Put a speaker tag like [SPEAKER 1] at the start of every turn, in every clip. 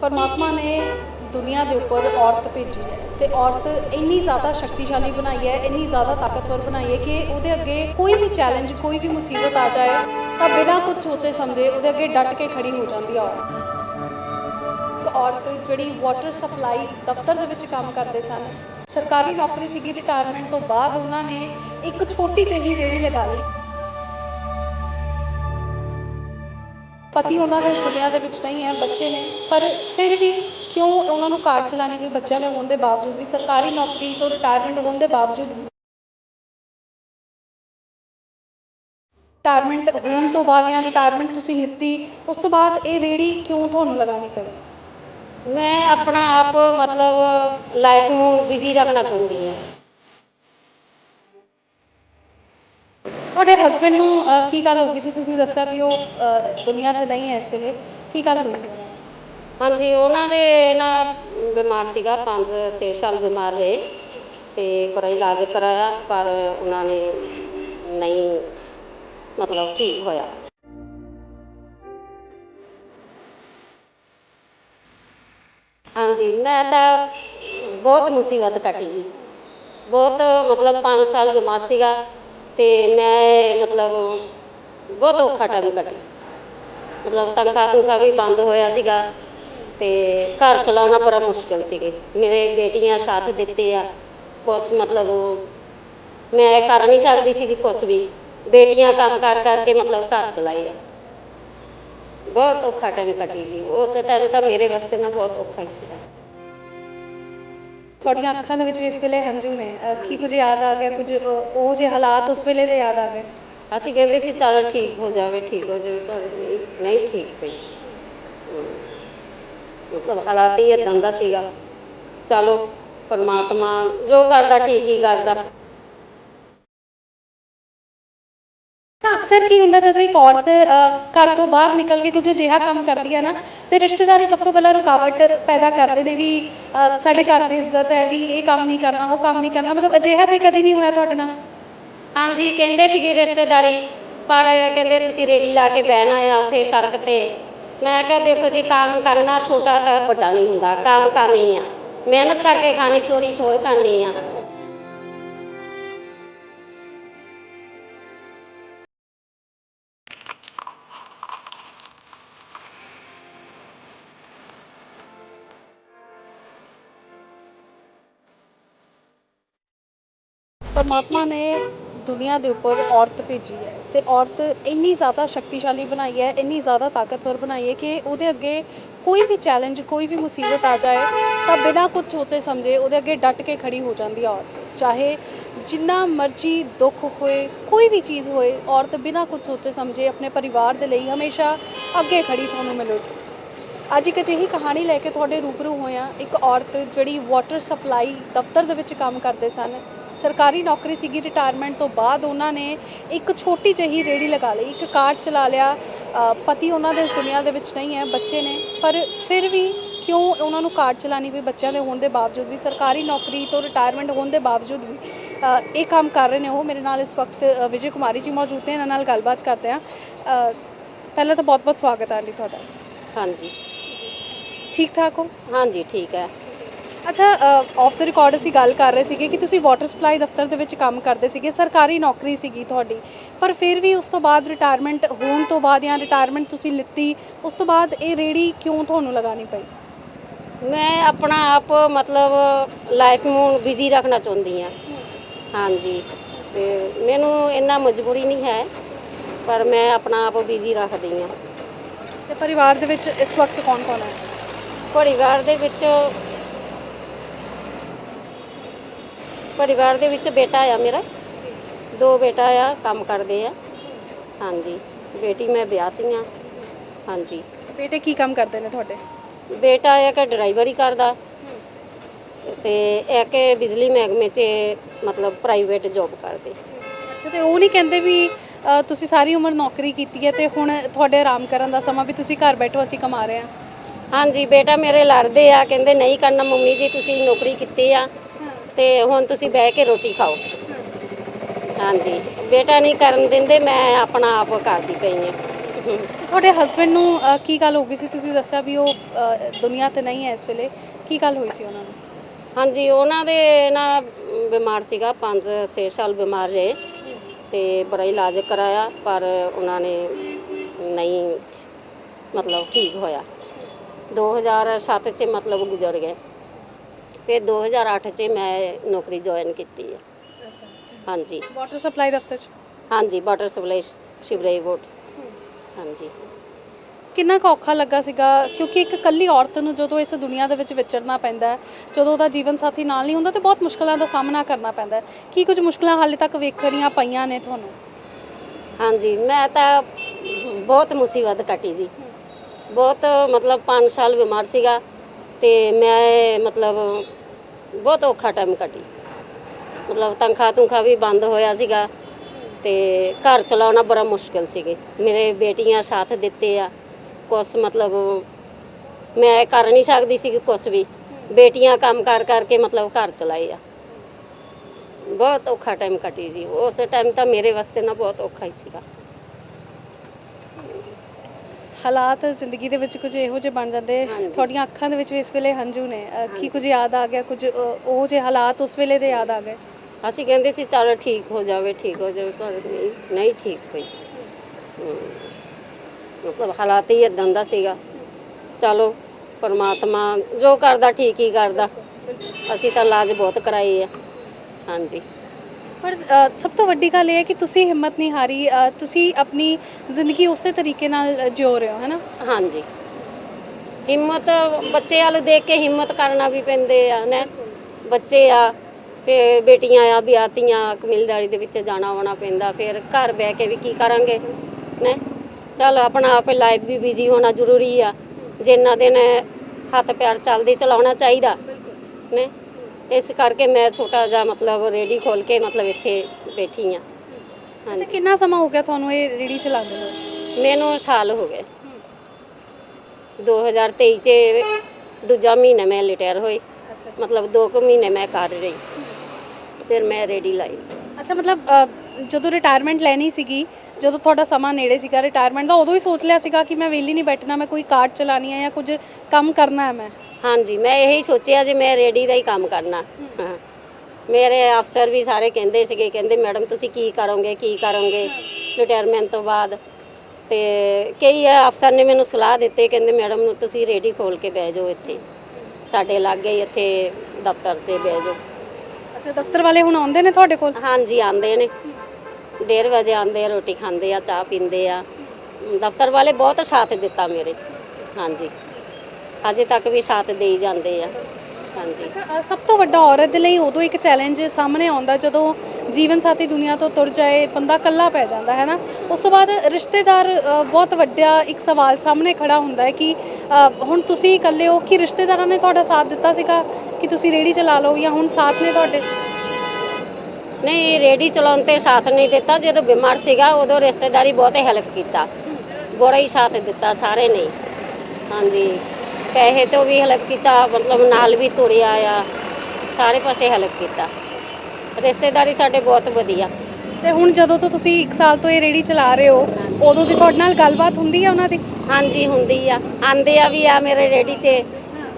[SPEAKER 1] ਪਰਮਾਤਮਾ ਨੇ ਦੁਨੀਆ ਦੇ ਉੱਪਰ ਔਰਤ ਭੇਜੀ ਹੈ ਤੇ ਔਰਤ ਇੰਨੀ ਜ਼ਿਆਦਾ ਸ਼ਕਤੀਸ਼ਾਲੀ ਬਣਾਈ ਹੈ, ਇੰਨੀ ਜ਼ਿਆਦਾ ਤਾਕਤਵਰ ਬਣਾਈ ਹੈ ਕਿ ਉਹਦੇ ਅੱਗੇ ਕੋਈ ਵੀ ਚੈਲੰਜ ਕੋਈ ਵੀ ਮੁਸੀਬਤ ਆ ਜਾਏ, ਤਾਂ ਬਿਨਾਂ ਕੁਝ ਸੋਚੇ ਸਮਝੇ ਉਹਦੇ ਅੱਗੇ ਡਟ ਕੇ ਖੜੀ ਹੋ ਜਾਂਦੀ ਹੈ ਔਰਤ। ਇੱਕ ਔਰਤ ਜਿਹੜੀ ਵਾਟਰ ਸਪਲਾਈ ਦਫ਼ਤਰ ਦੇ ਵਿੱਚ ਕੰਮ ਕਰਦੇ ਸਨ, ਸਰਕਾਰੀ ਨੌਕਰੀ ਸੀਗੀ ਰਿਟਾਇਰਮੈਂਟ ਤੋਂ ਬਾਅਦ ਉਹਨਾਂ ਨੇ ਇੱਕ ਛੋਟੀ ਜਿਹੀ ਰੇਹੜੀ ਲਗਾ ਲਈ। ਪਤੀ ਉਹਨਾਂ ਦੇ ਦੁਨੀਆ ਦੇ ਵਿੱਚ ਨਹੀਂ ਹੈ, ਬੱਚੇ ਨੇ। ਪਰ ਫਿਰ ਵੀ ਕਿਉਂ ਉਹਨਾਂ ਨੂੰ ਕਾਰ ਚਲਾਣੇ ਵੀ ਬੱਚਿਆਂ ਦੇ ਹੋਣ ਦੇ ਬਾਵਜੂਦ ਵੀ ਸਰਕਾਰੀ ਨੌਕਰੀ ਤੋਂ ਰਿਟਾਇਰਮੈਂਟ ਹੋਣ ਦੇ ਬਾਵਜੂਦ ਰਿਟਾਇਰਮੈਂਟ ਹੋਣ ਤੋਂ ਬਾਅਦ ਜਾਂ ਰਿਟਾਇਰਮੈਂਟ ਤੁਸੀਂ ਲਿੱਤੀ, ਉਸ ਤੋਂ ਬਾਅਦ ਇਹ ਰੇੜੀ ਕਿਉਂ ਤੁਹਾਨੂੰ ਲਗਾਉਣੀ ਪਈ?
[SPEAKER 2] ਮੈਂ ਆਪਣਾ ਆਪ ਮਤਲਬ ਲਾਈਫ ਨੂੰ ਬਿਜ਼ੀ ਰੱਖਣਾ ਚਾਹੁੰਦੀ ਹਾਂ।
[SPEAKER 1] ਤੁਹਾਡੇ ਹਸਬੰਡ ਨੂੰ ਅਹ, ਕੀ ਗੱਲ ਹੋ ਗਈ ਸੀ? ਤੁਸੀਂ ਦੱਸਿਆ ਵੀ ਉਹ ਅਹ, ਦੁਨੀਆ ਤੇ ਨਹੀਂ ਹੈ ਇਸ ਵੇਲੇ। ਕੀ ਗੱਲ ਹੋਈ ਸੀ?
[SPEAKER 2] ਹਾਂਜੀ ਉਹਨਾਂ ਦੇ ਨਾ ਬਿਮਾਰ ਸੀਗਾ 5-6 ਸਾਲ ਬਿਮਾਰ ਰਹੇ ਤੇ ਪਰ ਇਲਾਜ ਕਰਾਇਆ ਪਰ ਉਹਨਾਂ ਨੇ ਨਹੀਂ ਮਤਲਬ ਠੀਕ ਹੋਇਆ। ਹਾਂਜੀ ਮੈਂ ਤਾਂ ਬਹੁਤ ਮੁਸੀਬਤ ਕੱਟੀ ਜੀ। ਬਹੁਤ ਮਤਲਬ 5 ਸਾਲ ਬਿਮਾਰ ਸੀਗਾ। ਤੇ ਮੈਂ ਮਤਲਬ ਬਹੁਤ ਔਖਾ ਟਾਈਮ ਕੱਟੀ ਮਤਲਬ ਤਨਖਾਹ ਤਨਖਾਹ ਵੀ ਬੰਦ ਹੋਇਆ ਸੀਗਾ ਤੇ ਘਰ ਚਲਾਉਣਾ ਬੜਾ ਮੁਸ਼ਕਿਲ ਸੀਗੇ। ਮੇਰੇ ਬੇਟੀਆਂ ਸਾਥ ਦਿੱਤੇ ਆ, ਕੁਛ ਮਤਲਬ ਮੈਂ ਕਰ ਨਹੀਂ ਸਕਦੀ ਸੀ ਕੁਛ ਵੀ। ਬੇਟੀਆਂ ਕੰਮ ਕਰ ਕਰਕੇ ਮਤਲਬ ਘਰ ਚਲਾਏ ਆ। ਬਹੁਤ ਔਖਾ ਟਾਈਮ ਕੱਟੀ ਜੀ। ਉਸ ਟਾਈਮ ਤਾਂ ਮੇਰੇ ਵਾਸਤੇ ਨਾ ਬਹੁਤ ਔਖਾ ਹੀ ਸੀਗਾ।
[SPEAKER 1] ਤੁਹਾਡੀਆਂ ਅੱਖਾਂ ਦੇ ਵਿੱਚ ਵੀ ਇਸ ਵੇਲੇ ਹੰਝੂ ਨੇ। ਅਹ, ਕੀ ਕੁਝ ਯਾਦ ਆ ਗਿਆ? ਕੁਝ ਉਹ ਉਹ ਜਿਹੇ ਹਾਲਾਤ ਉਸ ਵੇਲੇ ਦੇ ਯਾਦ ਆ ਗਏ?
[SPEAKER 2] ਅਸੀਂ ਕਹਿੰਦੇ ਸੀ ਚਲ ਠੀਕ ਹੋ ਜਾਵੇ ਠੀਕ ਹੋ ਜਾਵੇ ਪਰ ਨਹੀਂ ਨਹੀਂ ਠੀਕ ਪਈ ਹਮ। ਮਤਲਬ ਹਾਲਾਤ ਹੀ ਏਦਾਂ ਦਾ ਸੀਗਾ। ਚਲੋ ਪਰਮਾਤਮਾ ਜੋ ਕਰਦਾ ਠੀਕ ਹੀ ਕਰਦਾ।
[SPEAKER 1] ਤਾਂ ਅਕਸਰ ਕੀ ਹੁੰਦਾ ਜਦੋਂ ਇੱਕ ਔਰਤ ਅਹ, ਘਰ ਤੋਂ ਬਾਹਰ ਨਿਕਲ ਕੇ ਕੁਝ ਅਜਿਹਾ ਕੰਮ ਕਰਦੀ ਹੈ ਨਾ ਤੇ ਰਿਸ਼ਤੇਦਾਰ ਸਭ ਤੋਂ ਪਹਿਲਾਂ ਰੁਕਾਵਟ ਪੈਦਾ ਕਰਦੇ ਨੇ ਵੀ ਅਹ, ਸਾਡੇ ਘਰ ਦੀ ਇੱਜ਼ਤ ਹੈ ਵੀ ਇਹ ਕੰਮ ਨਹੀਂ ਕਰਨਾ ਉਹ ਕੰਮ ਨਹੀਂ ਕਰਨਾ ਮਤਲਬ ਅਜਿਹਾ ਤੇ ਕਦੀ ਨਹੀਂ ਹੋਇਆ ਤੁਹਾਡੇ ਨਾਲ?
[SPEAKER 2] ਹਾਂਜੀ ਕਹਿੰਦੇ ਸੀਗੇ ਰਿਸ਼ਤੇਦਾਰੀ ਪਰ ਕਹਿੰਦੇ ਤੁਸੀਂ ਰੇੜੀ ਲਾ ਕੇ ਬਹਿਣਾ ਆ ਉੱਥੇ ਸੜਕ ਤੇ। ਮੈਂ ਕਿਹਾ ਦੇਖੋ ਜੀ ਕੰਮ ਕਰਨਾ ਛੋਟਾ ਅ, ਵੱਡਾ ਨਹੀਂ ਹੁੰਦਾ ਕੰਮ ਕਰਨੀ ਆ। ਮਿਹਨਤ ਕਰਕੇ ਖਾਣੀ ਚੋਰੀ ਥੋੜ੍ਹ ਕਰਨੀ ਆ।
[SPEAKER 1] ਪਰਮਾਤਮਾ ਨੇ ਦੁਨੀਆ ਦੇ ਉੱਪਰ ਔਰਤ ਭੇਜੀ ਹੈ ਤੇ ਔਰਤ ਇੰਨੀ ਜ਼ਿਆਦਾ ਸ਼ਕਤੀਸ਼ਾਲੀ ਬਣਾਈ ਹੈ, ਇੰਨੀ ਜ਼ਿਆਦਾ ਤਾਕਤਵਰ ਬਣਾਈ ਹੈ ਕਿ ਉਹਦੇ ਅੱਗੇ ਕੋਈ ਵੀ ਚੈਲੰਜ ਕੋਈ ਵੀ ਮੁਸੀਬਤ ਆ ਜਾਏ ਤਾਂ ਬਿਨਾਂ ਕੁਝ ਸੋਚੇ ਸਮਝੇ ਉਹਦੇ ਅੱਗੇ ਡਟ ਕੇ ਖੜੀ ਹੋ ਜਾਂਦੀ ਹੈ ਔਰਤ। ਚਾਹੇ ਜਿੰਨਾ ਮਰਜ਼ੀ ਦੁੱਖ ਹੋਏ, ਕੋਈ ਵੀ ਚੀਜ਼ ਹੋਏ, ਔਰਤ ਬਿਨਾਂ ਕੁਝ ਸੋਚੇ ਸਮਝੇ ਆਪਣੇ ਪਰਿਵਾਰ ਦੇ ਲਈ ਹਮੇਸ਼ਾ ਅੱਗੇ ਖੜੀ ਤੁਹਾਨੂੰ ਮਿਲੇਗੀ ਅੱਜ ਇੱਕ ਅਜਿਹੀ ਕਹਾਣੀ ਲੈ ਕੇ ਤੁਹਾਡੇ ਰੂਬਰੂ ਹੋਇਆ ਇੱਕ ਔਰਤ ਜਿਹੜੀ ਵਾਟਰ ਸਪਲਾਈ ਦਫ਼ਤਰ ਦੇ ਵਿੱਚ ਕੰਮ ਕਰਦੇ ਸਨ। ਸਰਕਾਰੀ ਨੌਕਰੀ ਸੀਗੀ ਰਿਟਾਇਰਮੈਂਟ ਤੋਂ ਬਾਅਦ ਉਹਨਾਂ ਨੇ ਇੱਕ ਛੋਟੀ ਜਿਹੀ ਰੇੜੀ ਲਗਾ ਲਈ ਇੱਕ ਕਾਰ ਚਲਾ ਲਿਆ। ਪਤੀ ਉਹਨਾਂ ਦੇ ਇਸ ਦੁਨੀਆ ਦੇ ਵਿੱਚ ਨਹੀਂ ਹੈ ਬੱਚੇ ਨੇ। ਪਰ ਫਿਰ ਵੀ ਕਿਉਂ ਉਹਨਾਂ ਨੂੰ ਕਾਰ ਚਲਾਣੀ ਵੀ ਬੱਚਿਆਂ ਦੇ ਹੋਣ ਦੇ ਬਾਵਜੂਦ ਵੀ ਸਰਕਾਰੀ ਨੌਕਰੀ ਤੋਂ ਰਿਟਾਇਰਮੈਂਟ ਹੋਣ ਦੇ ਬਾਵਜੂਦ ਵੀ ਇਹ ਕੰਮ ਕਰ ਰਹੇ ਨੇ ਉਹ। ਮੇਰੇ ਨਾਲ ਇਸ ਵਕਤ ਵਿਜੇ ਕੁਮਾਰੀ ਜੀ ਮੌਜੂਦ ਨੇ ਇਹਨਾਂ ਨਾਲ ਗੱਲਬਾਤ ਕਰਦੇ ਆ ਪਹਿਲਾਂ ਤਾਂ ਬਹੁਤ-ਬਹੁਤ ਸਵਾਗਤ ਹੈ ਜੀ ਤੁਹਾਡਾ।
[SPEAKER 2] ਹਾਂਜੀ।
[SPEAKER 1] ਠੀਕ ਠਾਕ ਹੋ?
[SPEAKER 2] ਹਾਂਜੀ ਠੀਕ ਹੈ।
[SPEAKER 1] ਅੱਛਾ ਆਫ ਦਾ ਰਿਕਾਰਡ ਅਸੀਂ ਗੱਲ ਕਰ ਰਹੇ ਸੀਗੇ ਕਿ ਤੁਸੀਂ ਵਾਟਰ ਸਪਲਾਈ ਦਫ਼ਤਰ ਦੇ ਵਿੱਚ ਕੰਮ ਕਰਦੇ ਸੀਗੇ ਸਰਕਾਰੀ ਨੌਕਰੀ ਸੀਗੀ ਤੁਹਾਡੀ ਪਰ ਫਿਰ ਵੀ ਉਸ ਤੋਂ ਬਾਅਦ ਰਿਟਾਇਰਮੈਂਟ ਹੋਣ ਤੋਂ ਬਾਅਦ ਜਾਂ ਰਿਟਾਇਰਮੈਂਟ ਤੁਸੀਂ ਲਿੱਤੀ ਉਸ ਤੋਂ ਬਾਅਦ ਇਹ ਰੇੜੀ ਕਿਉਂ ਤੁਹਾਨੂੰ ਲਗਾਉਣੀ ਪਈ?
[SPEAKER 2] ਮੈਂ ਆਪਣਾ ਆਪ ਮਤਲਬ ਲਾਈਫ ਨੂੰ ਬਿਜ਼ੀ ਰੱਖਣਾ ਚਾਹੁੰਦੀ ਹਾਂ। ਹਾਂਜੀ ਤੇ ਮੈਨੂੰ ਇੰਨਾ ਮਜਬੂਰੀ ਨਹੀਂ ਹੈ ਪਰ ਮੈਂ ਆਪਣਾ ਆਪ ਬਿਜ਼ੀ ਰੱਖਦੀ ਹਾਂ।
[SPEAKER 1] ਤੇ ਪਰਿਵਾਰ ਦੇ ਵਿੱਚ ਇਸ ਵਕਤ ਕੌਣ ਕੌਣ ਹੈ?
[SPEAKER 2] ਪਰਿਵਾਰ ਦੇ ਵਿੱਚ ਪਰਿਵਾਰ ਦੇ ਵਿੱਚ ਬੇਟਾ ਆ ਮੇਰਾ। ਦੋ ਬੇਟਾ ਆ ਕੰਮ ਕਰਦੇ ਆ। ਹਾਂਜੀ ਬੇਟੀ ਮੈਂ ਵਿਆਹਤੀ ਆ। ਹਾਂਜੀ।
[SPEAKER 1] ਬੇਟੇ ਕੀ ਕੰਮ ਕਰਦੇ ਨੇ ਤੁਹਾਡੇ?
[SPEAKER 2] ਬੇਟਾ ਆ ਕਿ ਡਰਾਈਵਰੀ ਕਰਦਾ ਤੇ ਇਹ ਬਿਜਲੀ ਮਹਿਕਮੇ 'ਚ ਮਤਲਬ ਪ੍ਰਾਈਵੇਟ ਜੌਬ ਕਰਦੇ।
[SPEAKER 1] ਅੱਛਾ ਤੇ ਉਹ ਨਹੀਂ ਕਹਿੰਦੇ ਵੀ ਅ, ਤੁਸੀਂ ਸਾਰੀ ਉਮਰ ਨੌਕਰੀ ਕੀਤੀ ਹੈ ਤੇ ਹੁਣ ਤੁਹਾਡੇ ਆਰਾਮ ਕਰਨ ਦਾ ਸਮਾਂ ਵੀ ਤੁਸੀਂ ਘਰ ਬੈਠੋ ਅਸੀਂ ਕਮਾ ਰਹੇ ਹਾਂ।
[SPEAKER 2] ਹਾਂਜੀ ਬੇਟਾ ਮੇਰੇ ਲੜਦੇ ਆ ਕਹਿੰਦੇ ਨਹੀਂ ਕਰਨਾ ਮੰਮੀ ਜੀ ਤੁਸੀਂ ਨੌਕਰੀ ਕੀਤੀ ਆ। ਤੇ ਹੁਣ ਤੁਸੀਂ ਬਹਿ ਕੇ ਰੋਟੀ ਖਾਓ। ਹਾਂਜੀ ਬੇਟਾ ਨਹੀਂ ਕਰਨ ਦਿੰਦੇ ਮੈਂ ਆਪਣਾ ਆਪ ਕਰਦੀ ਪਈ ਆ
[SPEAKER 1] ਤੁਹਾਡੇ ਹਸਬੰਡ ਨੂੰ ਅ, ਕੀ ਗੱਲ ਹੋ ਗਈ ਸੀ? ਤੁਸੀਂ ਦੱਸਿਆ ਵੀ ਉਹ ਅ, ਦੁਨੀਆ ਤੇ ਨਹੀਂ ਹੈ ਇਸ ਵੇਲੇ। ਕੀ ਗੱਲ ਹੋਈ ਸੀ ਉਹਨਾਂ ਨੂੰ?
[SPEAKER 2] ਹਾਂਜੀ ਉਹਨਾਂ ਦੇ ਨਾ ਬਿਮਾਰ ਸੀਗਾ 5-6 ਸਾਲ ਬਿਮਾਰ ਰਹੇ। ਤੇ ਬੜਾ ਇਲਾਜ ਕਰਾਇਆ ਪਰ ਉਹਨਾਂ ਨੇ ਨਹੀਂ ਮਤਲਬ ਠੀਕ ਹੋਇਆ। 2007 ਚ ਮਤਲਬ ਗੁਜ਼ਰ ਗਏ। ਫਿਰ 2008 ਚ ਮੈਂ ਨੌਕਰੀ ਜੁਆਇਨ ਕੀਤੀ ਹੈ। ਹਾਂਜੀ।
[SPEAKER 1] ਵਾਟਰ ਸਪਲਾਈ ਦਫ਼ਤਰ 'ਚ?
[SPEAKER 2] ਹਾਂਜੀ ਵਾਟਰ ਸਪਲਾਈ ਸ਼ਿਵਰੇਜ ਬੋਰਡ। ਹਾਂਜੀ।
[SPEAKER 1] ਕਿੰਨਾ ਕੁ ਔਖਾ ਲੱਗਾ ਸੀਗਾ? ਕਿਉਂਕਿ ਇੱਕ ਇਕੱਲੀ ਔਰਤ ਨੂੰ ਜਦੋਂ ਇਸ ਦੁਨੀਆ ਦੇ ਵਿੱਚ ਵਿਚਰਨਾ ਪੈਂਦਾ ਹੈ ਜਦੋਂ ਉਹਦਾ ਜੀਵਨ ਸਾਥੀ ਨਾਲ ਨਹੀਂ ਹੁੰਦਾ ਤੇ ਬਹੁਤ ਮੁਸ਼ਕਲਾਂ ਦਾ ਸਾਹਮਣਾ ਕਰਨਾ ਪੈਂਦਾ ਹੈ। ਕੀ ਕੁਝ ਮੁਸ਼ਕਲਾਂ ਹਾਲੇ ਤੱਕ ਵੇਖਣੀਆਂ ਪਈਆਂ ਨੇ ਤੁਹਾਨੂੰ?
[SPEAKER 2] ਹਾਂਜੀ ਮੈਂ ਤਾਂ ਬਹੁਤ ਮੁਸੀਬਤ ਕੱਟੀ ਜੀ। ਬਹੁਤ ਮਤਲਬ 5 ਸਾਲ ਬਿਮਾਰ ਸੀਗਾ ਤੇ ਮੈਂ ਮਤਲਬ ਬਹੁਤ ਔਖਾ ਟਾਈਮ ਕੱਟੀ ਮਤਲਬ ਤਨਖਾਹ ਤੁਨਖਾਹ ਵੀ ਬੰਦ ਹੋਇਆ ਸੀਗਾ ਤੇ ਘਰ ਚਲਾਉਣਾ ਬੜਾ ਮੁਸ਼ਕਿਲ ਸੀਗੇ। ਮੇਰੇ ਬੇਟੀਆਂ ਸਾਥ ਦਿੱਤੇ ਆ, ਕੁਛ ਮਤਲਬ ਮੈਂ ਕਰ ਨਹੀਂ ਸਕਦੀ ਸੀ ਕੁਛ ਵੀ। ਬੇਟੀਆਂ ਕੰਮ ਕਰ ਕਰਕੇ ਮਤਲਬ ਘਰ ਚਲਾਏ ਆ। ਬਹੁਤ ਔਖਾ ਟਾਈਮ ਕੱਟੀ ਜੀ। ਉਸ ਟਾਈਮ ਤਾਂ ਮੇਰੇ ਵਾਸਤੇ ਨਾ ਬਹੁਤ ਔਖਾ ਹੀ ਸੀਗਾ।
[SPEAKER 1] ਹਾਲਾਤ ਜ਼ਿੰਦਗੀ ਦੇ ਵਿੱਚ ਕੁਝ ਇਹੋ ਜਿਹੇ ਬਣ ਜਾਂਦੇ। ਤੁਹਾਡੀਆਂ ਅੱਖਾਂ ਦੇ ਵਿੱਚ ਵੀ ਇਸ ਵੇਲੇ ਹੰਝੂ ਨੇ। ਅ, ਕੀ ਕੁਝ ਯਾਦ ਆ ਗਿਆ? ਕੁਝ ਅ, ਉਹ ਜਿਹੇ ਹਾਲਾਤ ਉਸ ਵੇਲੇ ਦੇ ਯਾਦ ਆ ਗਏ?
[SPEAKER 2] ਅਸੀਂ ਕਹਿੰਦੇ ਸੀ ਚਲ ਠੀਕ ਹੋ ਜਾਵੇ ਠੀਕ ਹੋ ਜਾਵੇ ਪਰ ਨਹੀਂ ਨਹੀਂ ਠੀਕ ਹੋਈ। ਹਮ, ਮਤਲਬ ਹਾਲਾਤ ਹੀ ਇਦਾਂ ਦਾ ਸੀਗਾ। ਚਲੋ ਪਰਮਾਤਮਾ ਜੋ ਕਰਦਾ ਠੀਕ ਹੀ ਕਰਦਾ। ਅਸੀਂ ਤਾਂ ਇਲਾਜ ਬਹੁਤ ਕਰਾਏ ਆ। ਹਾਂਜੀ।
[SPEAKER 1] ਪਰ ਸਭ ਤੋਂ ਵੱਡੀ ਗੱਲ ਇਹ ਹੈ ਕਿ ਤੁਸੀਂ ਹਿੰਮਤ ਨਹੀਂ ਹਾਰੀ ਤੁਸੀਂ ਆਪਣੀ ਜ਼ਿੰਦਗੀ ਉਸੇ ਤਰੀਕੇ ਨਾਲ ਜਿਉ ਰਹੇ ਹੋ ਹੈ
[SPEAKER 2] ਹਾਂਜੀ। ਹਿੰਮਤ, ਬੱਚੇ ਵਾਲ ਦੇਖ ਕੇ ਹਿੰਮਤ ਕਰਨਾ ਵੀ ਪੈਂਦੇ ਆ ਨੇ ਬੱਚੇ ਆ ਫੇ ਬੇਟੀਆਂ ਆ, ਵਿਆਹਤੀਆਂ ਕਮਿਲਦਾਰੀ ਦੇ ਵਿੱਚ ਜਾਣਾ ਆਉਣਾ ਪੈਂਦਾ, ਫਿਰ ਘਰ ਬਹਿ ਕੇ ਵੀ ਕੀ ਕਰਾਂਗੇ ਨੇ ਚਲ ਆਪਣਾ ਆਪ ਲਾਈਫ ਵੀ ਬਿਜ਼ੀ ਹੋਣਾ ਜ਼ਰੂਰੀ ਆ, ਜਿੰਨਾ ਦਿਨ ਹੱਥ ਪੈਰ ਚੱਲਦੇ ਚਲਾਉਣਾ ਚਾਹੀਦਾ ਨੇ ਇਸ ਕਰਕੇ ਮੈਂ ਛੋਟਾ ਜਿਹਾ ਮਤਲਬ ਰੇਡੀ ਖੋਲ ਕੇ ਮਤਲਬ ਇੱਥੇ ਬੈਠੀ ਆ
[SPEAKER 1] ਅੱਛਾ
[SPEAKER 2] ਹਾਂਜੀ।
[SPEAKER 1] ਕਿੰਨਾ ਸਮਾਂ ਹੋ ਗਿਆ ਤੁਹਾਨੂੰ ਇਹ ਰੇੜੀ ਚਲਾਉਂਦੇ ਨੂੰ?
[SPEAKER 2] ਮੈਨੂੰ ਸਾਲ ਹੋ ਗਏ। 2023 ਚ ਦੂਜਾ ਮਹੀਨਾ ਮੈਂ ਰਿਟਾਇਰ ਹੋਈ।
[SPEAKER 1] ਅੱਛਾ।
[SPEAKER 2] ਮਤਲਬ 2 ਕੁ ਮਹੀਨੇ ਮੈਂ ਕਰ ਰਹੀ। ਫਿਰ ਮੈਂ ਰੇਡੀ ਲਾਈ।
[SPEAKER 1] ਅੱਛਾ ਮਤਲਬ ਅ, ਜਦੋਂ ਰਿਟਾਇਰਮੈਂਟ ਲੈਣੀ ਸੀਗੀ ਜਦੋਂ ਤੁਹਾਡਾ ਸਮਾਂ ਨੇੜੇ ਸੀਗਾ ਰਿਟਾਇਰਮੈਂਟ ਦਾ ਉਦੋਂ ਹੀ ਸੋਚ ਲਿਆ ਸੀਗਾ ਕਿ ਮੈਂ ਵਿਹਲੀ ਨਹੀਂ ਬੈਠਣਾ ਮੈਂ ਕੋਈ ਕਾਰਡ ਚਲਾਣੀ ਹੈ ਜਾਂ ਕੁਝ ਕੰਮ ਕਰਨਾ ਹੈ ਮੈਂ?
[SPEAKER 2] ਹਾਂਜੀ ਮੈਂ ਇਹੀ ਸੋਚਿਆ ਜੇ ਮੈਂ ਰੇਡੀ ਦਾ ਹੀ ਕੰਮ ਕਰਨਾ। ਹਾਂ। ਮੇਰੇ ਅਫਸਰ ਵੀ ਸਾਰੇ ਕਹਿੰਦੇ ਸੀਗੇ ਕਹਿੰਦੇ ਮੈਡਮ ਤੁਸੀਂ ਕੀ ਕਰੋਗੇ ਕੀ ਕਰੋਗੇ? ਰਿਟਾਇਰਮੈਂਟ ਤੋਂ ਬਾਅਦ ਤੇ ਕਈ ਅਫਸਰ ਨੇ ਮੈਨੂੰ ਸਲਾਹ ਦਿੱਤੇ ਕਹਿੰਦੇ ਮੈਡਮ ਨੂੰ ਤੁਸੀਂ ਰੇਡੀ ਖੋਲ ਕੇ ਬਹਿ ਜਾਓ ਇੱਥੇ। ਸਾਡੇ ਲਾਗੇ ਹੀ ਇੱਥੇ ਦਫ਼ਤਰ ਤੇ ਬਹਿ ਜਾਓ।
[SPEAKER 1] ਅੱਛਾ ਦਫ਼ਤਰ ਵਾਲੇ ਹੁਣ ਆਉਂਦੇ ਨੇ ਤੁਹਾਡੇ ਕੋਲ?
[SPEAKER 2] ਹਾਂਜੀ ਆਉਂਦੇ ਨੇ। ਡੇਢ ਵਜੇ ਆਉਂਦੇ ਆ ਰੋਟੀ ਖਾਂਦੇ ਆ ਚਾਹ ਪੀਂਦੇ ਆ। ਦਫ਼ਤਰ ਵਾਲੇ ਬਹੁਤ ਸਾਥ ਦਿੱਤਾ ਮੇਰੇ। ਹਾਂਜੀ। ਅਜੇ ਤੱਕ ਵੀ ਸਾਥ ਦੇਈ ਜਾਂਦੇ ਆ। ਹਾਂਜੀ।
[SPEAKER 1] ਅੱਛਾ, ਸਭ ਤੋਂ ਵੱਡਾ ਔਰਤ ਦੇ ਲਈ ਉਦੋਂ ਇੱਕ ਚੈਲੰਜ ਸਾਹਮਣੇ ਆਉਂਦਾ ਜਦੋਂ ਜੀਵਨ ਸਾਥੀ ਦੁਨੀਆ ਤੋਂ ਤੁਰ ਜਾਏ ਬੰਦਾ ਇਕੱਲਾ ਪੈ ਜਾਂਦਾ ਹੈ ਨਾ? ਉਸ ਤੋਂ ਬਾਅਦ ਰਿਸ਼ਤੇਦਾਰ ਬਹੁਤ ਵੱਡਾ ਇੱਕ ਸਵਾਲ ਸਾਹਮਣੇ ਖੜਾ ਹੁੰਦਾ ਹੈ ਕਿ ਹੁਣ ਤੁਸੀਂ ਇਕੱਲੇ ਹੋ ਕਿ ਰਿਸ਼ਤੇਦਾਰਾਂ ਨੇ ਤੁਹਾਡਾ ਸਾਥ ਦਿੱਤਾ ਸੀਗਾ? ਕਿ ਤੁਸੀਂ ਰੇੜੀ ਚਲਾ ਲਓ ਜਾਂ ਹੁਣ ਸਾਥ ਨੇ ਤੁਹਾਡੇ?
[SPEAKER 2] ਨਹੀਂ ਰੇਡੀ ਚਲਾਉਣ ਤੇ ਸਾਥ ਨਹੀਂ ਦਿੱਤਾ। ਜਦੋਂ ਬਿਮਾਰ ਸੀਗਾ ਉਦੋਂ ਰਿਸ਼ਤੇਦਾਰੀ ਬਹੁਤ ਹੈਲਪ ਕੀਤਾ। ਬੜਾ ਹੀ ਸਾਥ ਦਿੱਤਾ ਸਾਰੇ ਨੇ। ਹਾਂਜੀ। ਪੈਸੇ ਤੋਂ ਵੀ ਹੈਲਪ ਕੀਤਾ ਮਤਲਬ ਨਾਲ ਵੀ ਤੁਰਿਆ ਆ ਸਾਰੇ ਪਾਸੇ ਹੈਲਪ ਕੀਤਾ। ਰਿਸ਼ਤੇਦਾਰੀ ਸਾਡੇ ਬਹੁਤ ਵਧੀਆ।
[SPEAKER 1] ਤੇ ਹੁਣ ਜਦੋਂ ਤੋਂ ਤੁਸੀਂ 1 ਸਾਲ ਤੋਂ ਇਹ ਰੇੜੀ ਚਲਾ ਰਹੇ ਹੋ ਉਦੋਂ ਦੀ ਤੁਹਾਡੇ ਨਾਲ ਗੱਲਬਾਤ ਹੁੰਦੀ ਹੈ ਉਹਨਾਂ ਦੀ?
[SPEAKER 2] ਹਾਂਜੀ ਹੁੰਦੀ ਆ। ਆਂਦੇ ਆ ਵੀ ਆ ਮੇਰੇ ਰੇਡੀ 'ਚ।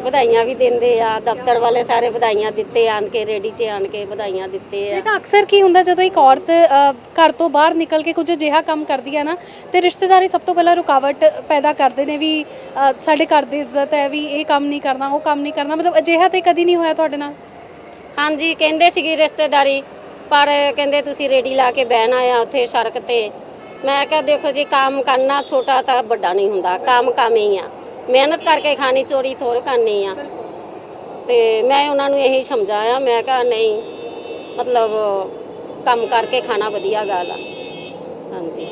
[SPEAKER 2] ਵਧਾਈਆਂ ਵੀ ਦਿੰਦੇ ਆ ਦਫ਼ਤਰ ਵਾਲੇ ਸਾਰੇ ਵਧਾਈਆਂ ਦਿੱਤੇ ਆਣ ਕੇ ਰੇਡੀ 'ਚ ਆਣ ਕੇ ਵਧਾਈਆਂ ਦਿੱਤੇ ਆ।
[SPEAKER 1] ਤਾਂ ਅਕਸਰ ਕੀ ਹੁੰਦਾ ਜਦੋਂ ਇੱਕ ਔਰਤ ਅ, ਘਰ ਤੋਂ ਬਾਹਰ ਨਿਕਲ ਕੇ ਕੁਝ ਅਜਿਹਾ ਕੰਮ ਕਰਦੀ ਹੈ ਨਾ ਤੇ ਰਿਸ਼ਤੇਦਾਰੀ ਸਭ ਤੋਂ ਪਹਿਲਾਂ ਰੁਕਾਵਟ ਪੈਦਾ ਕਰਦੇ ਨੇ ਵੀ ਅ, ਸਾਡੇ ਘਰ ਦੀ ਇੱਜ਼ਤ ਹੈ ਵੀ ਇਹ ਕੰਮ ਨਹੀਂ ਕਰਨਾ ਉਹ ਕੰਮ ਨਹੀਂ ਕਰਨਾ ਮਤਲਬ ਅਜਿਹਾ ਤੇ ਕਦੀ ਨਹੀਂ ਹੋਇਆ ਤੁਹਾਡੇ ਨਾਲ?
[SPEAKER 2] ਹਾਂਜੀ ਕਹਿੰਦੇ ਸੀਗੀ ਰਿਸ਼ਤੇਦਾਰੀ ਪਰ ਕਹਿੰਦੇ ਤੁਸੀਂ ਰੇਡੀ ਲਾ ਕੇ ਬਹਿਣਾ ਆ ਉੱਥੇ ਸੜਕ ਤੇ। ਮੈਂ ਕਿਹਾ ਦੇਖੋ ਜੀ ਕੰਮ ਕਰਨਾ ਛੋਟਾ ਤਾਂ ਵੱਡਾ ਨਹੀਂ ਹੁੰਦਾ ਕੰਮ ਕੰਮ ਹੀ ਆ। ਮਿਹਨਤ ਕਰਕੇ ਖਾਣੀ ਚੋਰੀ ਥੋੜ ਕਰਨੀ ਆ। ਤੇ ਮੈਂ ਉਹਨਾਂ ਨੂੰ ਇਹੀ ਸਮਝਾਇਆ ਮੈਂ ਕਿਹਾ ਨਹੀਂ ਮਤਲਬ ਕੰਮ ਕਰਕੇ ਖਾਣਾ ਵਧੀਆ ਗੱਲ ਆ। ਹਾਂਜੀ।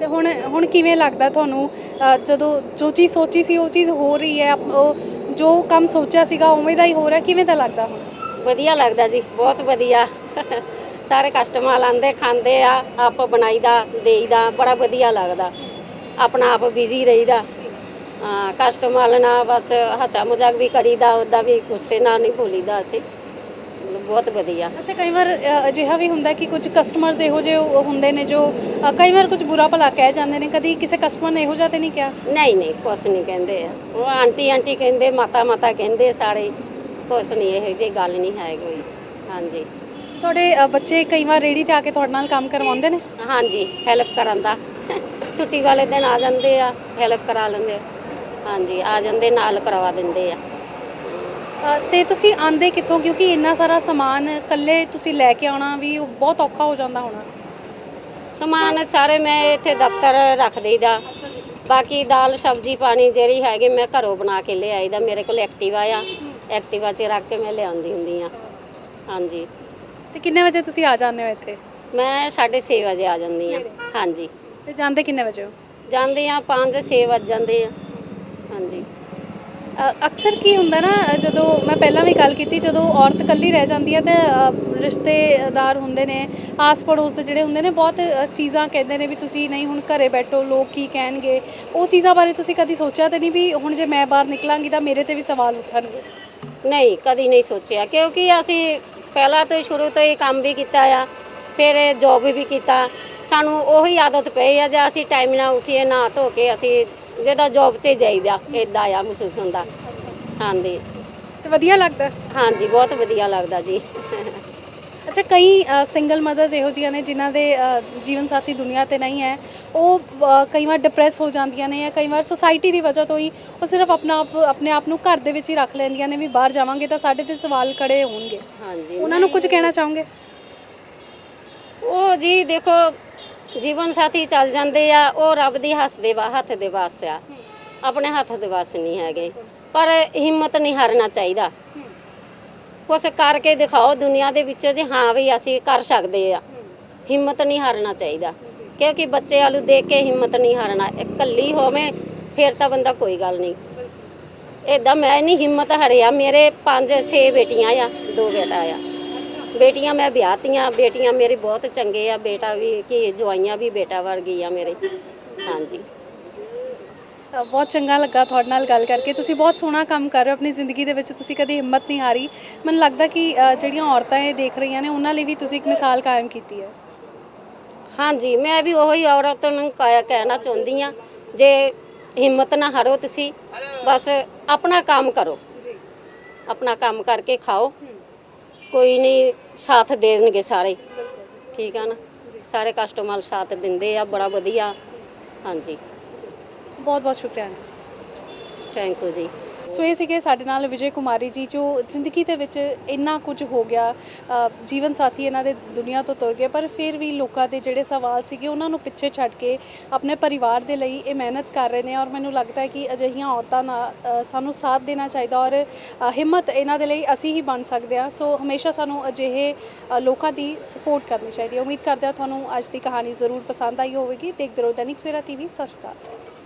[SPEAKER 1] ਤੇ ਹੁਣ ਹੁਣ ਕਿਵੇਂ ਲੱਗਦਾ ਤੁਹਾਨੂੰ ਅ, ਜਦੋਂ ਜੋ ਚੀਜ਼ ਸੋਚੀ ਸੀ ਉਹ ਚੀਜ਼ ਹੋ ਰਹੀ ਹੈ ਆਪ- ਉਹ ਜੋ ਕੰਮ ਸੋਚਿਆ ਸੀਗਾ ਉਵੇਂ ਦਾ ਹੀ ਹੋ ਰਿਹਾ ਕਿਵੇਂ ਦਾ ਲੱਗਦਾ ਹੁਣ?
[SPEAKER 2] ਵਧੀਆ ਲੱਗਦਾ ਜੀ ਬਹੁਤ ਵਧੀਆ। ਸਾਰੇ ਕਸਟਮਰ ਆਂਦੇ ਖਾਂਦੇ ਆ ਆਪ ਬਣਾਈਦਾ ਦੇਈਦਾ ਬੜਾ ਵਧੀਆ ਲੱਗਦਾ। ਆਪਣਾ ਆਪ ਬਿਜ਼ੀ ਰਹੀਦਾ। ਕਸਟਮਰ ਨਾਲ ਬਸ ਹੱਸਾ ਮਜ਼ਾਕ ਵੀ ਕਰੀਦਾ ਉਹਦਾ ਵੀ ਗੁੱਸੇ ਨਾਲ ਨਹੀਂ ਬੋਲੀਦਾ ਅਸੀਂ। ਬਹੁਤ ਵਧੀਆ।
[SPEAKER 1] ਅੱਛਾ ਕਈ ਵਾਰ ਅ, ਅਜਿਹਾ ਵੀ ਹੁੰਦਾ ਕਿ ਕੁਝ ਕਸਟਮਰਸ ਇਹੋ ਜਿਹੇ ਉਹ ਹੁੰਦੇ ਨੇ ਜੋ ਅ, ਕਈ ਵਾਰ ਕੁਝ ਬੁਰਾ ਭਲਾ ਕਹਿ ਜਾਂਦੇ ਨੇ ਕਦੀ ਕਿਸੇ ਕਸਟਮਰ ਨੇ ਇਹੋ ਜਿਹਾ ਤੇ ਨਹੀਂ ਕਿਹਾ?
[SPEAKER 2] ਨਹੀਂ ਨਹੀਂ ਕੁਛ ਨਹੀਂ ਕਹਿੰਦੇ ਆ। ਉਹ ਆਂਟੀ ਆਂਟੀ ਕਹਿੰਦੇ ਮਾਤਾ ਮਾਤਾ ਕਹਿੰਦੇ ਸਾਰੇ ਕੁਛ ਨਹੀਂ ਇਹੋ ਜਿਹੀ ਗੱਲ ਨਹੀਂ ਹੈ ਕੋਈ। ਹਾਂਜੀ।
[SPEAKER 1] ਤੁਹਾਡੇ ਅ, ਬੱਚੇ ਕਈ ਵਾਰ ਰੇੜੀ ਤੇ ਆ ਕੇ ਤੁਹਾਡੇ ਨਾਲ ਕੰਮ ਕਰਵਾਉਂਦੇ ਨੇ?
[SPEAKER 2] ਹਾਂਜੀ ਹੈਲਪ ਕਰਨ ਦਾ। ਛੁੱਟੀ ਵਾਲੇ ਦਿਨ ਆ ਜਾਂਦੇ ਆ ਹੈਲਪ ਕਰਾ ਲੈਂਦੇ ਆ। ਹਾਂਜੀ ਆ ਜਾਂਦੇ ਨਾਲ ਕਰਵਾ ਦਿੰਦੇ ਆ।
[SPEAKER 1] ਅ, ਤੇ ਤੁਸੀਂ ਆਂਦੇ ਕਿੱਥੋਂ? ਕਿਉਂਕਿ ਇੰਨਾ ਸਾਰਾ ਸਮਾਨ ਇਕੱਲੇ ਤੁਸੀਂ ਲੈ ਕੇ ਆਉਣਾ ਵੀ ਉਹ ਬਹੁਤ ਔਖਾ ਹੋ ਜਾਂਦਾ ਹੋਣਾ।
[SPEAKER 2] ਸਮਾਨ ਸਾਰੇ ਮੈਂ ਇੱਥੇ ਦਫ਼ਤਰ ਰੱਖ ਦੇਈਦਾ। ਬਾਕੀ ਦਾਲ ਸਬਜ਼ੀ ਪਾਣੀ ਜਿਹੜੀ ਹੈਗੀ ਮੈਂ ਘਰੋਂ ਬਣਾ ਕੇ ਲਿਆਈਦਾ ਮੇਰੇ ਕੋਲ ਐਕਟਿਵਾ ਆ। ਐਕਟਿਵਾ 'ਚ ਰੱਖ ਕੇ ਮੈਂ ਲਿਆਉਂਦੀ ਹੁੰਦੀ ਆ। ਹਾਂਜੀ।
[SPEAKER 1] ਤੇ ਕਿੰਨੇ ਵਜੇ ਤੁਸੀਂ ਆ ਜਾਂਦੇ ਹੋ ਇੱਥੇ?
[SPEAKER 2] ਮੈਂ 6:30 ਵਜੇ ਆ ਜਾਂਦੀ ਆ। ਹਾਂਜੀ।
[SPEAKER 1] ਤੇ ਜਾਂਦੇ ਕਿੰਨੇ ਵਜੇ ਹੋ?
[SPEAKER 2] ਜਾਂਦੇ ਆ 5-6 ਵੱਜ ਜਾਂਦੇ ਆ। ਹਾਂਜੀ।
[SPEAKER 1] ਅਕਸਰ ਕੀ ਹੁੰਦਾ ਨਾ ਜਦੋਂ ਮੈਂ ਪਹਿਲਾਂ ਵੀ ਗੱਲ ਕੀਤੀ, ਜਦੋਂ ਔਰਤ ਇਕੱਲੀ ਰਹਿ ਜਾਂਦੀ ਹੈ ਤਾਂ ਰਿਸ਼ਤੇਦਾਰ ਹੁੰਦੇ ਨੇ ਆਸ ਪੜੋਸ ਦੇ ਜਿਹੜੇ ਹੁੰਦੇ ਨੇ, ਬਹੁਤ ਚੀਜ਼ਾਂ ਕਹਿੰਦੇ ਨੇ ਵੀ ਤੁਸੀਂ ਨਹੀਂ ਹੁਣ ਘਰੇ ਬੈਠੋ, ਲੋਕ ਕੀ ਕਹਿਣਗੇ। ਉਹ ਚੀਜ਼ਾਂ ਬਾਰੇ ਤੁਸੀਂ ਕਦੀ ਸੋਚਿਆ ਤੇ ਨਹੀਂ ਵੀ ਹੁਣ ਜੇ ਮੈਂ ਬਾਹਰ ਨਿਕਲਾਂਗੀ ਤਾਂ ਮੇਰੇ ਤੇ ਵੀ ਸਵਾਲ ਉੱਠਣਗੇ?
[SPEAKER 2] ਨਹੀਂ, ਕਦੀ ਨਹੀਂ ਸੋਚਿਆ, ਕਿਉਂਕਿ ਅਸੀਂ ਪਹਿਲਾਂ ਤੋਂ ਸ਼ੁਰੂ ਤੋਂ ਹੀ ਕੰਮ ਵੀ ਕੀਤਾ ਆ, ਫਿਰ ਜੌਬ ਵੀ ਕੀਤਾ ਸਾਨੂੰ ਉਹੀ ਆਦਤ ਪਈ ਆ ਜੇ ਅਸੀਂ ਟਾਈਮ ਨਾਲ ਉੱਠੀਏ ਨਾ ਧੋ ਕੇ ਅਸੀਂ ਜਿਹੜਾ ਜੌਬ ਤੇ ਜਾਈਦਾ ਇਦਾਂ ਆ ਮਹਿਸੂਸ ਹੁੰਦਾ। ਹਾਂਜੀ।
[SPEAKER 1] ਤੇ ਵਧੀਆ ਲੱਗਦਾ?
[SPEAKER 2] ਹਾਂਜੀ ਬਹੁਤ ਵਧੀਆ ਲੱਗਦਾ ਜੀ।
[SPEAKER 1] ਅੱਛਾ ਕਈ ਸਿੰਗਲ ਮਦਰਸ ਇਹੋ ਜਿਹੀਆਂ ਨੇ ਜਿਨ੍ਹਾਂ ਦੇ ਜੀਵਨ ਸਾਥੀ ਦੁਨੀਆ ਤੇ ਨਹੀਂ ਹੈ। ਉਹ ਕਈ ਵਾਰ ਡਿਪਰੈਸ ਹੋ ਜਾਂਦੀਆਂ ਨੇ ਜਾਂ ਕਈ ਵਾਰ ਸੋਸਾਇਟੀ ਦੀ ਵਜ੍ਹਾ ਤੋਂ ਹੀ ਉਹ ਸਿਰਫ ਆਪਣਾ ਆਪ ਆਪਣੇ ਆਪ ਨੂੰ ਘਰ ਦੇ ਵਿੱਚ ਹੀ ਰੱਖ ਲੈਂਦੀਆਂ ਨੇ ਵੀ ਬਾਹਰ ਜਾਵਾਂਗੇ ਤਾਂ ਸਾਡੇ ਤੇ ਸਵਾਲ ਖੜੇ ਹੋਣਗੇ।
[SPEAKER 2] ਹਾਂਜੀ
[SPEAKER 1] ਉਹਨਾਂ ਨੂੰ ਕੁਝ ਕਹਿਣਾ ਚਾਹੋਗੇ?
[SPEAKER 2] ਉਹ ਜੀ ਦੇਖੋ ਜੀਵਨ ਸਾਥੀ ਚੱਲ ਜਾਂਦੇ ਆ, ਉਹ ਰੱਬ ਦੀ ਹੱਥ ਦੇ ਵਾ- ਹੱਥ ਦੇ ਵਾਸ ਆ। ਆਪਣੇ ਹੱਥ ਦੇ ਵਾਸ ਨਹੀਂ ਹੈਗੇ। ਪਰ ਹਿੰਮਤ ਨਹੀਂ ਹਾਰਨਾ ਚਾਹੀਦਾ। ਕੁਛ ਕਰਕੇ ਦਿਖਾਓ ਦੁਨੀਆ ਦੇ ਵਿੱਚ ਜੇ ਹਾਂ ਵੀ ਅਸੀਂ ਕਰ ਸਕਦੇ ਆ। ਹਿੰਮਤ ਨਹੀਂ ਹਾਰਨਾ ਚਾਹੀਦਾ। ਕਿਉਂਕਿ ਬੱਚੇ ਵਾਲੂ ਦੇਖ ਕੇ ਹਿੰਮਤ ਨਹੀਂ ਹਾਰਨਾ। ਇਕੱਲੀ ਹੋਵੇ, ਫਿਰ ਤਾਂ ਬੰਦਾ ਕੋਈ ਗੱਲ ਨਹੀਂ। ਇਦਾਂ ਮੈਂ ਨਹੀਂ ਹਿੰਮਤ ਹਰਿਆ। ਮੇਰੇ 5-6 ਬੇਟੀਆਂ ਆ, ਦੋ ਬੇਟਾ ਆ। ਬੇਟੀਆਂ ਮੈਂ ਵਿਆਹਤੀਆਂ ਬੇਟੀਆਂ ਮੇਰੇ ਬਹੁਤ ਚੰਗੇ ਆ ਬੇਟਾ ਵੀ ਕਿ ਜਵਾਈਆਂ ਵੀ ਬੇਟਾ ਵਰਗੀ ਆ ਮੇਰੇ। ਹਾਂਜੀ।
[SPEAKER 1] ਬਹੁਤ ਚੰਗਾ ਲੱਗਾ ਤੁਹਾਡੇ ਨਾਲ ਗੱਲ ਕਰਕੇ। ਤੁਸੀਂ ਬਹੁਤ ਸੋਹਣਾ ਕੰਮ ਕਰ ਰਹੇ ਹੋ ਆਪਣੀ ਜ਼ਿੰਦਗੀ ਦੇ ਵਿੱਚ ਤੁਸੀਂ ਕਦੀ ਹਿੰਮਤ ਨਹੀਂ ਹਾਰੀ। ਮੈਨੂੰ ਲੱਗਦਾ ਕਿ ਜਿਹੜੀਆਂ ਔਰਤਾਂ ਇਹ ਦੇਖ ਰਹੀਆਂ ਨੇ ਉਹਨਾਂ ਲਈ ਵੀ ਤੁਸੀਂ ਇੱਕ ਮਿਸਾਲ ਕਾਇਮ ਕੀਤੀ ਹੈ।
[SPEAKER 2] ਹਾਂਜੀ ਮੈਂ ਵੀ ਉਹੀ ਔਰਤ ਨੂੰ ਕਹਿ- ਕਹਿਣਾ ਚਾਹੁੰਦੀ ਆ ਜੇ ਹਿੰਮਤ ਨਾ ਹਾਰੋ ਤੁਸੀਂ ਬਸ ਆਪਣਾ ਕੰਮ ਕਰੋ। ਆਪਣਾ ਕੰਮ ਕਰਕੇ ਖਾਓ। ਕੋਈ ਨਹੀਂ ਸਾਥ ਦੇ ਦੇਣਗੇ ਸਾਰੇ। ਠੀਕ ਆ ਨਾ? ਸਾਰੇ ਕਸਟਮਰ ਸਾਥ ਦਿੰਦੇ ਆ ਬੜਾ ਵਧੀਆ। ਹਾਂਜੀ।
[SPEAKER 1] ਬਹੁਤ ਬਹੁਤ ਸ਼ੁਕਰੀਆ।
[SPEAKER 2] ਥੈਂਕ ਯੂ ਜੀ।
[SPEAKER 1] ਸੋ ਇਹ ਸੀਗੇ ਸਾਡੇ ਨਾਲ ਵਿਜੇ ਕੁਮਾਰੀ ਜੀ, ਜੋ ਜ਼ਿੰਦਗੀ ਦੇ ਵਿੱਚ ਇੰਨਾ ਕੁਝ ਹੋ ਗਿਆ ਜੀਵਨ ਸਾਥੀ ਇਹਨਾਂ ਦੇ ਦੁਨੀਆ ਤੋਂ ਤੁਰ ਗਏ, ਪਰ ਫਿਰ ਵੀ ਲੋਕਾਂ ਦੇ ਜਿਹੜੇ ਸਵਾਲ ਸੀਗੇ ਉਹਨਾਂ ਨੂੰ ਪਿੱਛੇ ਛੱਡ ਕੇ ਆਪਣੇ ਪਰਿਵਾਰ ਦੇ ਲਈ ਇਹ ਮਿਹਨਤ ਕਰ ਰਹੇ ਨੇ ਔਰ ਮੈਨੂੰ ਲੱਗਦਾ ਹੈ ਕਿ ਅਜਿਹੀਆਂ ਔਰਤਾਂ ਨਾਲ ਸਾਨੂੰ ਸਾਥ ਦੇਣਾ ਚਾਹੀਦਾ ਔਰ ਹਿੰਮਤ ਇਹਨਾਂ ਦੇ ਲਈ ਅਸੀਂ ਹੀ ਬਣ ਸਕਦੇ ਹਾਂ। ਸੋ ਹਮੇਸ਼ਾ ਸਾਨੂੰ ਅਜਿਹੇ ਲੋਕਾਂ ਦੀ ਸਪੋਰਟ ਕਰਨੀ ਚਾਹੀਦੀ ਹੈ। ਉਮੀਦ ਕਰਦੇ ਹਾਂ ਤੁਹਾਨੂੰ ਅੱਜ ਦੀ ਕਹਾਣੀ ਜ਼ਰੂਰ ਪਸੰਦ ਆਈ ਹੋਵੇਗੀ। ਦੇਖਦੇ ਰਹੋ ਦੈਨਿਕ ਸਵੇਰਾ ਟੀਵੀ। ਸਤਿ ਸ਼੍ਰੀ ਅਕਾਲ।